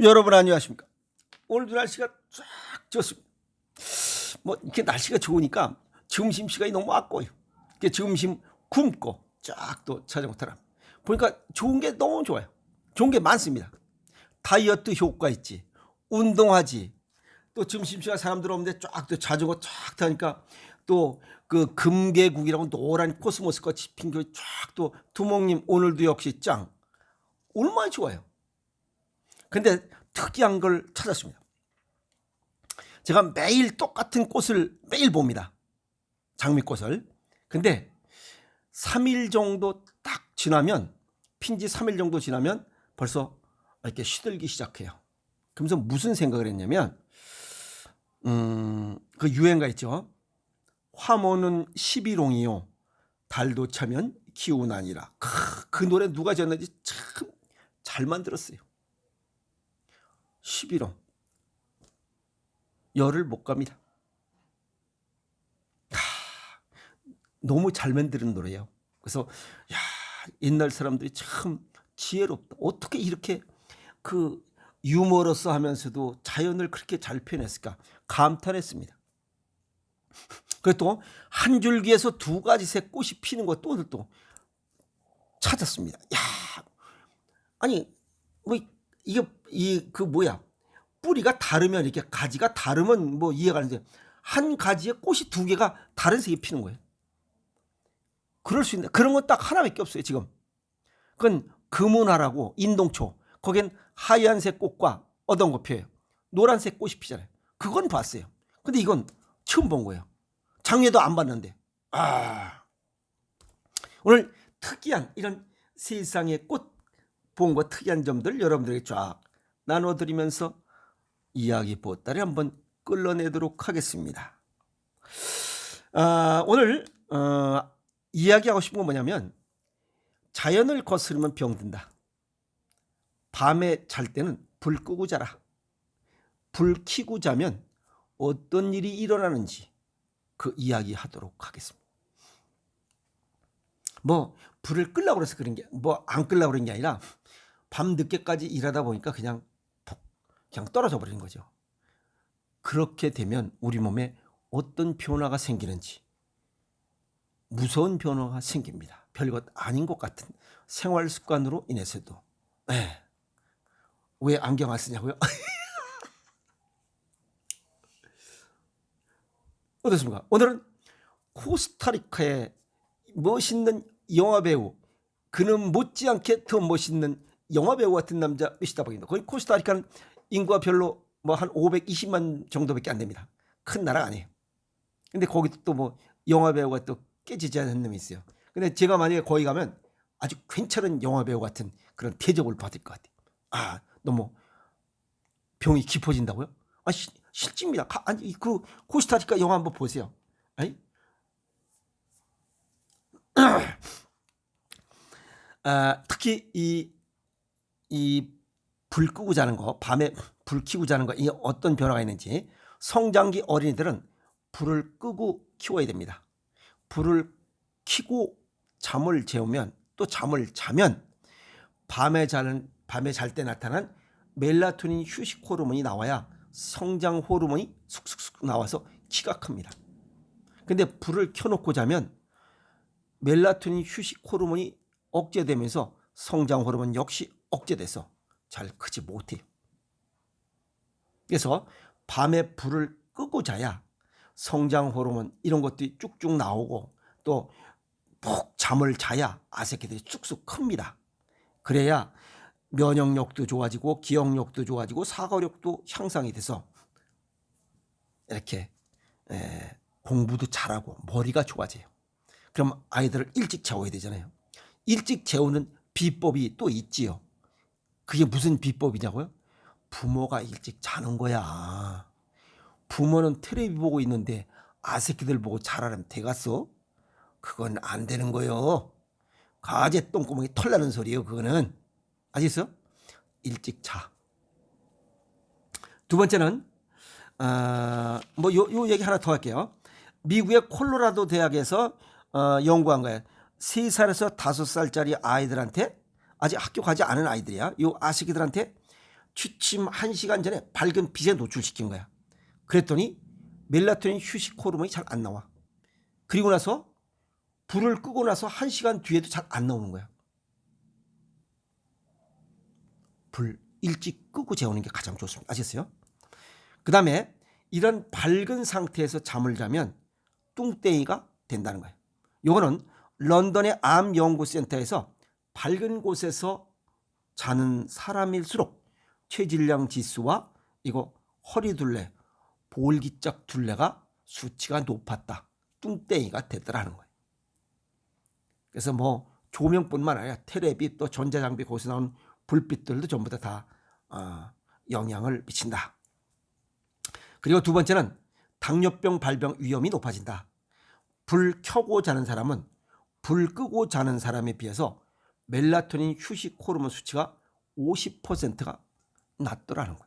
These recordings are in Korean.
여러분 안녕하십니까? 오늘도 날씨가 쫙 좋습니다. 뭐 이렇게 날씨가 좋으니까 점심 시간이 너무 아까워요. 이렇게 점심 굶고 쫙또 타라. 보니까 좋은 게 너무 좋아요. 좋은 게 많습니다. 다이어트 효과 있지. 운동하지. 또 점심 시간 사람들 오는데 쫙 또 자전거 쫙 타니까 또 그 금계국이라고 노란 코스모스 같이 핀게쫙 또 두목님 오늘도 역시 짱. 얼마나 좋아요. 근데 특이한 걸 찾았습니다. 제가 매일 똑같은 꽃을 매일 봅니다. 장미꽃을. 근데 3일 정도 딱 지나면 핀지 3일 정도 지나면 벌써 이렇게 시들기 시작해요. 그러면서 무슨 생각을 했냐면 음, 그 유행가 있죠. 화모는 11홍이요. 달도 차면 기운아니라. 크, 그 노래 누가 지었는지 참 잘 만들었어요. 11호. 열을 못 갑니다. 하, 너무 잘 만드는 노래예요. 그래서 야 옛날 사람들이 참 지혜롭다. 어떻게 이렇게 그 유머러스 하면서도 자연을 그렇게 잘 표현했을까 감탄했습니다. 그리고 또한 줄기에서 두 가지 색 꽃이 피는 것도 오늘 또 찾았습니다. 야, 아니 뭐 이게 이 그 뭐야 뿌리가 다르면 이렇게 가지가 다르면 뭐 이해가 안 돼. 한 가지에 꽃이 두 개가 다른 색이 피는 거예요. 그럴 수 있는 그런 건 딱 하나밖에 없어요 지금. 그건 금은하라고 인동초 거긴 하얀색 꽃과 어떤 거 피어요. 노란색 꽃이 피잖아요. 그건 봤어요. 근데 이건 처음 본 거예요. 작년에도 안 봤는데. 아 오늘 특이한 이런 세상의 꽃 본 거 특이한 점들 여러분들에게 쫙 나눠드리면서 이야기 보따리 한번 끌어내도록 하겠습니다. 아, 오늘 어, 이야기하고 싶은 건 뭐냐면 자연을 거스르면 병든다. 밤에 잘 때는 불 끄고 자라. 불 켜고 자면 어떤 일이 일어나는지 그 이야기 하도록 하겠습니다. 뭐 불을 끄려고 그래서 그런 게 뭐안 끄려고 그런 게 아니라 밤 늦게까지 일하다 보니까 그냥 푹 그냥 떨어져 버리는 거죠. 그렇게 되면 우리 몸에 어떤 변화가 생기는지 무서운 변화가 생깁니다. 별것 아닌 것 같은 생활 습관으로 인해서도. 네. 왜 안경 안 쓰냐고요? 어떻습니까? 오늘은 코스타리카의 멋있는 영화 배우 그는 못지않게 더 멋있는 영화 배우 같은 남자 미시다박입니다. 거기 코스타리카는 인구가 별로 뭐 한 520만 정도밖에 안 됩니다. 큰 나라 아니에요. 근데 거기도 또 뭐 영화 배우가 또 깨지지 않은 놈이 있어요. 근데 제가 만약에 거기 가면 아주 괜찮은 영화 배우 같은 그런 대접을 받을 것 같아요. 아 너무 병이 깊어진다고요? 아 시, 실제입니다. 가- 아니 그 코스타리카 영화 한번 보세요. 아니 아, 특히 이, 이 불 끄고 자는 거, 밤에 불 켜고 자는 거, 이게 어떤 변화가 있는지 성장기 어린이들은 불을 끄고 키워야 됩니다. 불을 켜고 잠을 재우면 또 잠을 자면 밤에 자는 밤에 잘 때 나타난 멜라토닌 휴식 호르몬이 나와야 성장 호르몬이 쑥쑥쑥 나와서 키가 큽니다. 근데 불을 켜놓고 자면 멜라토닌 휴식 호르몬이 억제되면서 성장 호르몬 역시 억제돼서 잘 크지 못해요. 그래서 밤에 불을 끄고 자야 성장 호르몬 이런 것들이 쭉쭉 나오고 또 푹 잠을 자야 아새끼들이 쑥쑥 큽니다. 그래야 면역력도 좋아지고 기억력도 좋아지고 사고력도 향상이 돼서 이렇게 에, 공부도 잘하고 머리가 좋아져요. 그럼 아이들을 일찍 재워야 되잖아요. 일찍 재우는 비법이 또 있지요. 그게 무슨 비법이냐고요? 부모가 일찍 자는 거야. 부모는 텔레비 보고 있는데 아새끼들 보고 자라면 되겠어? 그건 안 되는 거요. 가재 똥구멍이 털나는 소리예요. 그거는 아시겠어요? 일찍 자. 두 번째는 아, 뭐요 요 얘기 하나 더 할게요. 미국의 콜로라도 대학에서 어, 연구한 거예요. 세 살에서 다섯 살짜리 아이들한테 아직 학교 가지 않은 아이들이야. 요 아시기들한테 취침 1시간 전에 밝은 빛에 노출시킨 거야. 그랬더니 멜라토닌 휴식 호르몬이 잘 안 나와. 그리고 나서 불을 끄고 나서 1시간 뒤에도 잘 안 나오는 거야. 불 일찍 끄고 재우는 게 가장 좋습니다. 아셨어요? 그 다음에 이런 밝은 상태에서 잠을 자면 뚱땡이가 된다는 거예요. 요거는 런던의 암 연구센터에서 밝은 곳에서 자는 사람일수록 체질량 지수와 이거 허리둘레, 볼기짝 둘레가 수치가 높았다. 뚱땡이가 됐더라는 거예요. 그래서 뭐 조명뿐만 아니라 테레비 또 전자장비 거기서 나온 불빛들도 전부 다, 다 어, 영향을 미친다. 그리고 두 번째는 당뇨병 발병 위험이 높아진다. 불 켜고 자는 사람은 불 끄고 자는 사람에 비해서 멜라토닌 휴식 호르몬 수치가 50%가 낮더라는 거예요.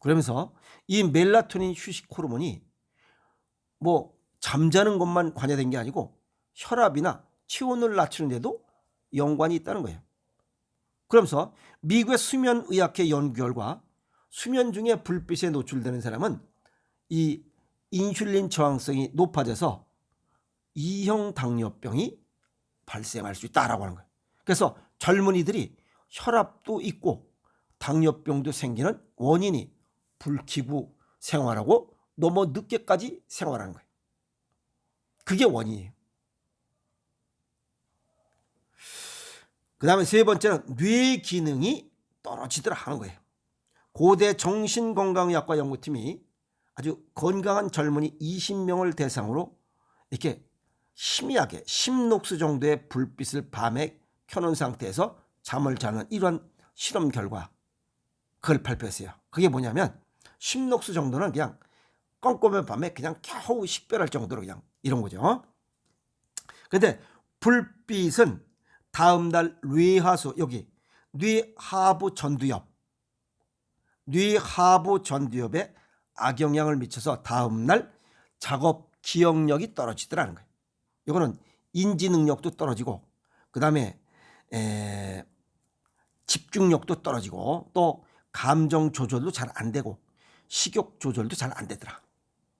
그러면서 이 멜라토닌 휴식 호르몬이 뭐 잠자는 것만 관여된 게 아니고 혈압이나 체온을 낮추는 데도 연관이 있다는 거예요. 그러면서 미국의 수면의학회 연구 결과 수면 중에 불빛에 노출되는 사람은 이 인슐린 저항성이 높아져서 이형 당뇨병이 발생할 수 있다라고 하는 거예요. 그래서 젊은이들이 혈압도 있고 당뇨병도 생기는 원인이 불키고 생활하고 너무 늦게까지 생활하는 거예요. 그게 원인이에요. 그 다음에 세 번째는 뇌 기능이 떨어지더라 하는 거예요. 고대 정신건강의학과 연구팀이 아주 건강한 젊은이 20명을 대상으로 이렇게 희미하게 10녹스 정도의 불빛을 밤에 켜놓은 상태에서 잠을 자는 이런 실험 결과 그걸 발표했어요. 그게 뭐냐면 10녹스 정도는 그냥 껌껌한 밤에 그냥 겨우 식별할 정도로 그냥 이런 거죠. 근데 불빛은 다음날 뇌하수 여기 뇌하부 전두엽 뇌하부 전두엽에 악영향을 미쳐서 다음날 작업 기억력이 떨어지더라는 거예요. 이거는 인지 능력도 떨어지고 그 다음에 집중력도 떨어지고 또 감정 조절도 잘 안 되고 식욕 조절도 잘 안 되더라.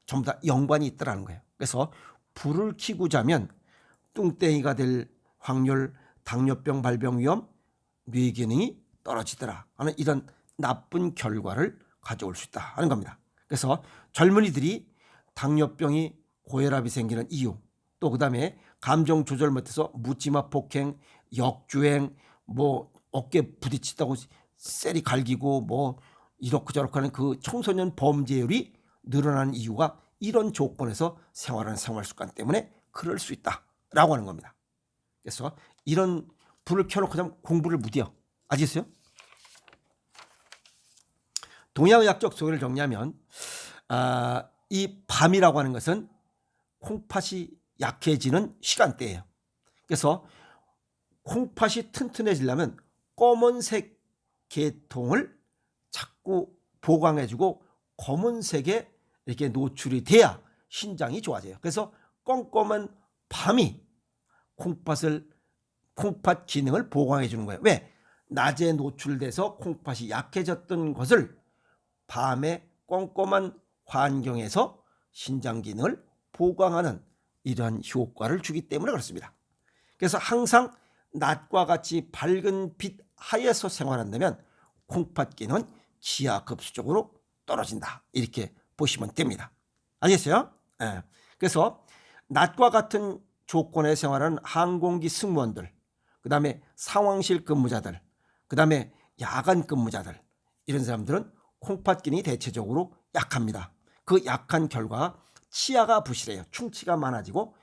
전부 다 연관이 있더라는 거예요. 그래서 불을 켜고 자면 뚱땡이가 될 확률, 당뇨병 발병 위험, 뇌 기능이 떨어지더라 하는 이런 나쁜 결과를 가져올 수 있다 하는 겁니다. 그래서 젊은이들이 당뇨병이 고혈압이 생기는 이유, 또 그다음에 감정 조절 못해서 묻지마 폭행, 역주행, 뭐 어깨 부딪히다고 셀이 갈기고 뭐 이렇고 저렇고 하는 그 청소년 범죄율이 늘어나는 이유가 이런 조건에서 생활하는 생활 습관 때문에 그럴 수 있다라고 하는 겁니다. 그래서 이런 불을 켜놓고 좀 공부를 무디어 아시겠어요? 동양의학적 소개를 정리하면 아, 이 밤이라고 하는 것은 콩팥이 약해지는 시간대예요. 그래서 콩팥이 튼튼해지려면 검은색 계통을 자꾸 보강해주고 검은색에 이렇게 노출이 돼야 신장이 좋아져요. 그래서 껌껌한 밤이 콩팥을 콩팥 기능을 보강해 주는 거예요. 왜? 낮에 노출돼서 콩팥이 약해졌던 것을 밤에 껌껌한 환경에서 신장 기능을 보강하는 이러한 효과를 주기 때문에 그렇습니다. 그래서 항상 낮과 같이 밝은 빛 하에서 생활한다면 콩팥 기능은 기하급수적으로 떨어진다. 이렇게 보시면 됩니다. 아시겠어요? 네. 그래서 낮과 같은 조건에 생활하는 항공기 승무원들, 그 다음에 상황실 근무자들, 그 다음에 야간 근무자들, 이런 사람들은 콩팥 기능이 대체적으로 약합니다. 그 약한 결과 치아가 부실해요. 충치가 많아지고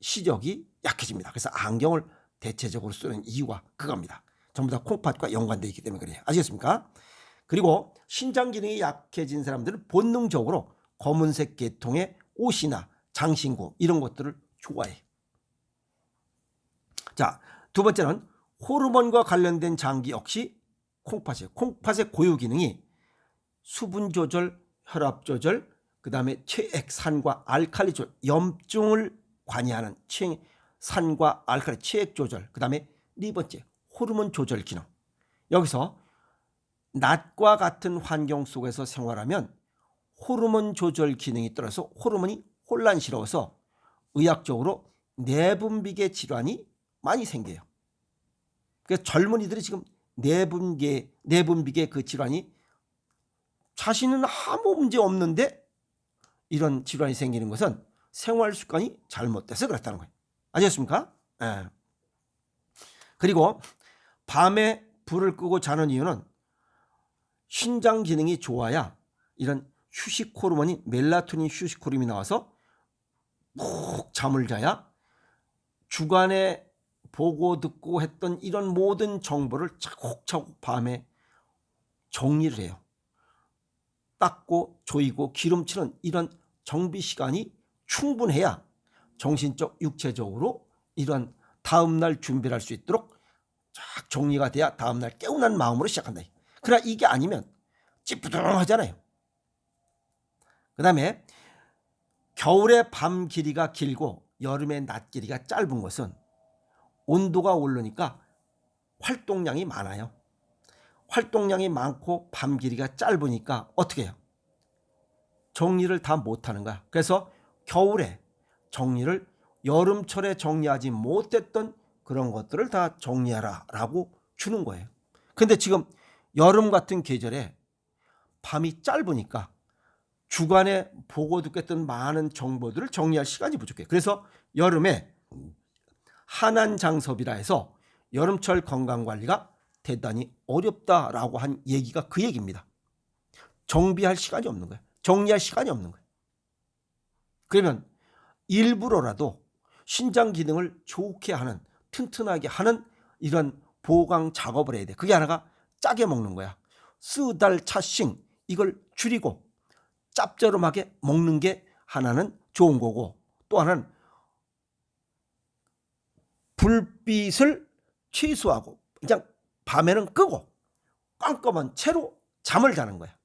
시력이 약해집니다. 그래서 안경을 대체적으로 쓰는 이유가 그겁니다. 전부 다 콩팥과 연관되어 있기 때문에 그래요. 아시겠습니까? 그리고 신장 기능이 약해진 사람들은 본능적으로 검은색 계통의 옷이나 장신구 이런 것들을 좋아해요. 자, 두 번째는 호르몬과 관련된 장기 역시 콩팥이에요. 콩팥의 고유 기능이 수분 조절, 혈압 조절, 그 다음에 체액, 산과 알칼리 조절, 염증을 관여하는 체, 산과 알칼리 체액 조절, 그 다음에 네 번째 호르몬 조절 기능. 여기서 낮과 같은 환경 속에서 생활하면 호르몬 조절 기능이 떨어서 호르몬이 혼란스러워서 의학적으로 내분비계 질환이 많이 생겨요. 그래서 젊은이들이 지금 내분계 내분비계 그 질환이 자신은 아무 문제 없는데 이런 질환이 생기는 것은 생활 습관이 잘못돼서 그렇다는 거예요. 아셨습니까? 예. 그리고 밤에 불을 끄고 자는 이유는 신장 기능이 좋아야 이런 휴식 호르몬이 멜라토닌 휴식 호르몬이 나와서 푹 잠을 자야 주간에 보고 듣고 했던 이런 모든 정보를 차곡차곡 밤에 정리를 해요. 닦고 조이고 기름칠은 이런 정비 시간이 충분해야 정신적 육체적으로 이런 다음날 준비를 할 수 있도록 쫙 정리가 돼야 다음날 깨운한 마음으로 시작한다. 그러나 이게 아니면 찌뿌둥하잖아요. 그 다음에 겨울에 밤 길이가 길고 여름에 낮 길이가 짧은 것은 온도가 오르니까 활동량이 많아요. 활동량이 많고 밤 길이가 짧으니까 어떻게 해요? 정리를 다 못하는 거야. 그래서 겨울에 정리를 여름철에 정리하지 못했던 그런 것들을 다 정리하라 라고 주는 거예요. 근데 지금 여름 같은 계절에 밤이 짧으니까 주간에 보고 듣겠던 많은 정보들을 정리할 시간이 부족해. 그래서 여름에 한한 장섭이라 해서 여름철 건강 관리가 대단히 어렵다라고 한 얘기가 그 얘기입니다. 정비할 시간이 없는 거예요. 정리할 시간이 없는 거예요. 그러면 일부러라도 신장 기능을 좋게 하는 튼튼하게 하는 이런 보강 작업을 해야 돼. 그게 하나가 짜게 먹는 거야. 쓰달 차싱 이걸 줄이고 짭조름하게 먹는 게 하나는 좋은 거고 또 하나는 불빛을 취소하고 그냥 밤에는 끄고 깜깜한 채로 잠을 자는 거야.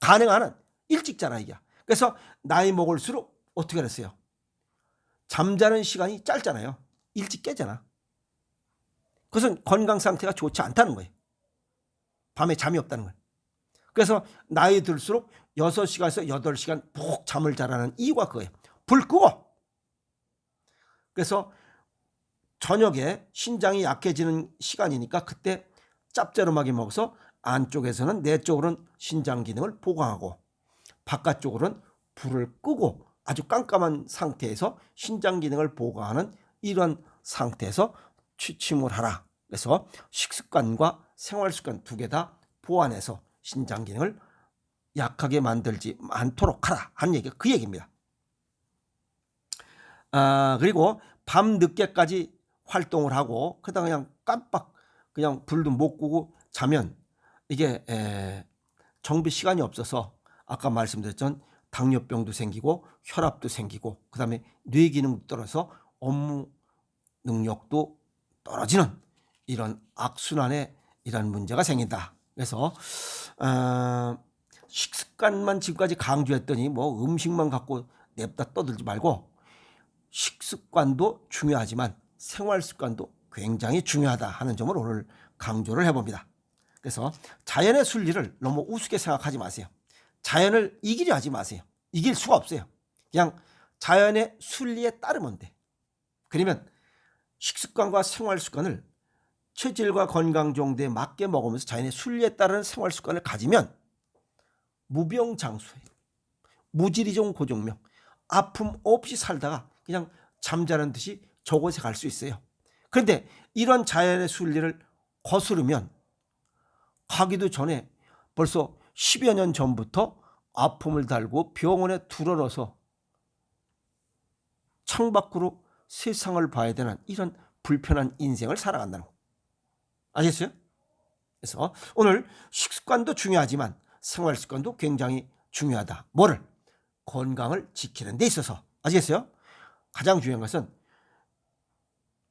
가능한 한 일찍 자라 이게. 그래서 나이 먹을수록 어떻게 됐어요? 잠자는 시간이 짧잖아요. 일찍 깨잖아. 그것은 건강 상태가 좋지 않다는 거예요. 밤에 잠이 없다는 거예요. 그래서 나이 들수록 6시간에서 8시간 푹 잠을 자라는 이유가 그거예요. 불 끄고. 그래서 저녁에 신장이 약해지는 시간이니까 그때 짭짤하게 먹어서 안쪽에서는 내 쪽으로는 신장 기능을 보강하고 바깥쪽으로는 불을 끄고 아주 깜깜한 상태에서 신장 기능을 보강하는 이런 상태에서 취침을 하라. 그래서 식습관과 생활 습관 두 개 다 보완해서 신장 기능을 약하게 만들지 않도록 하라 한 얘기가 그 얘기입니다. 아, 그리고 밤 늦게까지 활동을 하고 그다음 그냥 깜빡 그냥 불도 못 끄고 자면 이게 에, 정비 시간이 없어서 아까 말씀드렸던 당뇨병도 생기고 혈압도 생기고 그다음에 뇌 기능도 떨어서 업무 능력도 떨어지는 이런 악순환의 이런 문제가 생긴다. 그래서 어, 식습관만 지금까지 강조했더니 뭐 음식만 갖고 냅다 떠들지 말고 식습관도 중요하지만 생활 습관도 굉장히 중요하다 하는 점을 오늘 강조를 해봅니다. 그래서 자연의 순리를 너무 우습게 생각하지 마세요. 자연을 이기려 하지 마세요. 이길 수가 없어요. 그냥 자연의 순리에 따르면 돼. 그러면 식습관과 생활 습관을 체질과 건강 정도에 맞게 먹으면서 자연의 순리에 따른 생활 습관을 가지면 무병장수예요. 무지리종 고종명. 아픔 없이 살다가 그냥 잠자는 듯이 저곳에 갈 수 있어요. 그런데 이런 자연의 순리를 거스르면 가기도 전에 벌써 10여 년 전부터 아픔을 달고 병원에 들어넣어서 창밖으로 세상을 봐야 되는 이런 불편한 인생을 살아간다는 거. 아셨어요? 그래서 오늘 식습관도 중요하지만 생활 습관도 굉장히 중요하다. 뭐를? 건강을 지키는 데 있어서. 아시겠어요? 가장 중요한 것은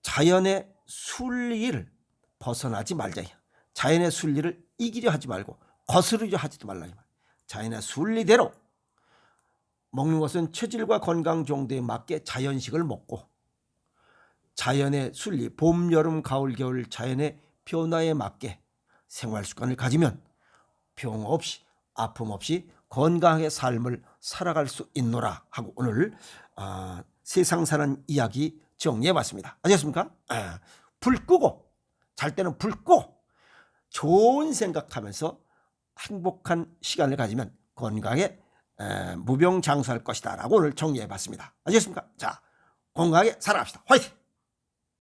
자연의 순리를 벗어나지 말자. 자연의 순리를 이기려 하지 말고 거스르려 하지도 말라. 자연의 순리대로 먹는 것은 체질과 건강 정도에 맞게 자연식을 먹고 자연의 순리, 봄, 여름, 가을, 겨울 자연의 변화에 맞게 생활 습관을 가지면 병 없이 아픔 없이 건강하게 삶을 살아갈 수 있노라 하고 오늘 아, 세상 사는 이야기 정리해봤습니다. 아셨습니까? 아, 불 끄고 잘 때는 불 끄고 좋은 생각하면서 행복한 시간을 가지면 건강에 에, 무병장수할 것이다 라고 오늘 정리해봤습니다. 아셨습니까? 자 건강하게 살아갑시다. 화이팅!